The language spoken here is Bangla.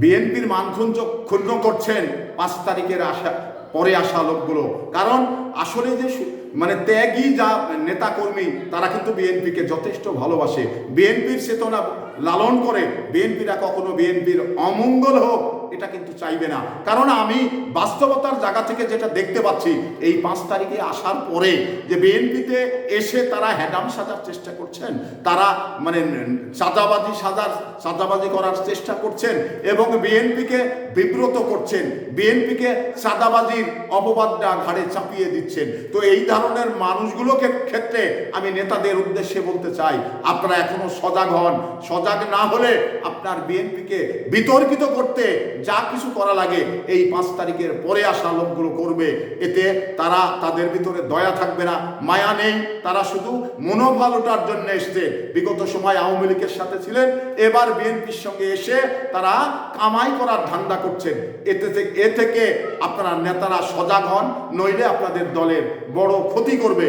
বিএনপির মান ক্ষুণ্ণ করছেন পাঁচ তারিখের আশা, পরে আসা লোকগুলো। কারণ আসলে যে মানে ত্যাগী যা নেতাকর্মী, তারা কিন্তু বিএনপিকে যথেষ্ট ভালোবাসে। বিএনপির চেতনা লালন করে বিএনপিরা কখনো বিএনপির অমঙ্গল হোক এটা কিন্তু চাইবে না। কারণ আমি বাস্তবতার জায়গা থেকে যেটা দেখতে পাচ্ছি, এই পাঁচ তারিখে আসার পরে যে বিএনপিতে এসে তারা হ্যাডাম সাজার চেষ্টা করছেন, তারা মানে সাদাবাজি সাজার সাদাবাজি করার চেষ্টা করছেন এবং বিএনপিকে বিব্রত করছেন, বিএনপিকে সাদাবাজির অপবাদটা ঘাড়ে চাপিয়ে দিচ্ছেন। তো এই ধরনের মানুষগুলোকে ক্ষেত্রে আমি নেতাদের উদ্দেশ্যে বলতে চাই, আপনারা এখনও সজাগ হন। সজাগ না হলে আপনার বিএনপিকে বিতর্কিত করতে যা কিছু করা লাগে এই পাঁচ তারিখের পরে আসা লোকগুলো করবে। এতে তারা তাদের ভিতরে দয়া থাকবে না, মায়া নেই। তারা শুধু মনোবল ওঠার জন্য এসছে। বিগত সময় আওয়ামী লীগের সাথে ছিলেন, এবার বিএনপির সঙ্গে এসে তারা কামাই করার ধান্দা করছেন। এতে এ থেকে আপনারা নেতারা সজাগ হন, নইলে আপনাদের দলের বড় ক্ষতি করবে।